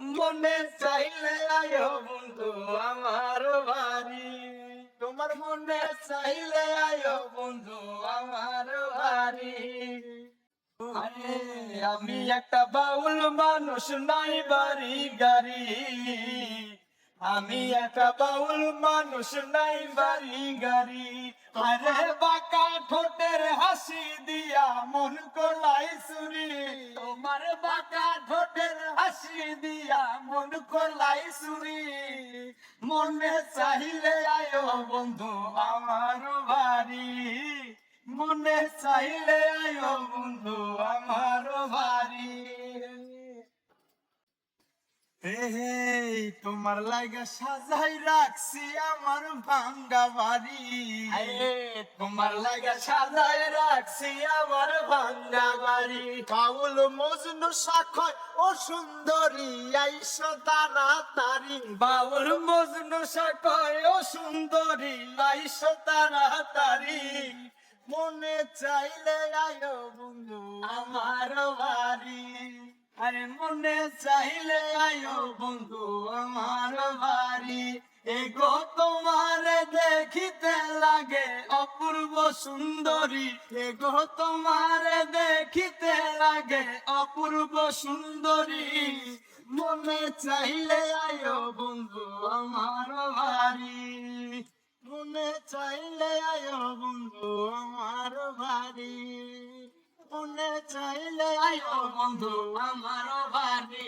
মনে চাইলে আয়ো বন্ধু, আমার বাড়ি। তোমার মনে চাইলে আয়ো বন্ধু, আমার বাড়ি। আমি একটা বাউল মানুষ, নাই বাড়ি, গাড়ি। আমি একটা বাউল মানুষ, নাই বাড়ি, গাড়ি। আরে, বাঁকা ঠোঁটের হাসি দিয়া মন করলাই চুরি তোমার বাঁকা ঠোঁটের হাসি দিয়া মন করলাই সুরি। মনে চাইলে আয়ো বন্ধু আমার বাড়ি। মনে চাইলে আয়ো বন্ধু তোমার লাগা সাজাই রাখছি আমার ভাঙ্গা বাড়ি। তোমার লাগা সাজাই রাখছি আমার ভাঙ্গা বাড়ি। কাউল মজনু সাক্ষয় ও সুন্দরী আইসো তাড়াতাড়ি। বাউল মজনু সাক্ষয় ও সুন্দরী আইসো তাড়াতাড়ি। মনে চাইলে আয়ো বন্ধু। আমার বাড়ি আরে মনে চাইলে আয়ো বন্ধু আমার বাড়ি। এগো তোমার দেখিতে লাগে অপূর্ব সুন্দরী। এগো তোমার দেখিতে লাগে অপূর্ব সুন্দরী। মনে চাইলে আয়ো বন্ধু আমার আয়ো বন্ধু আমার বাড়ি।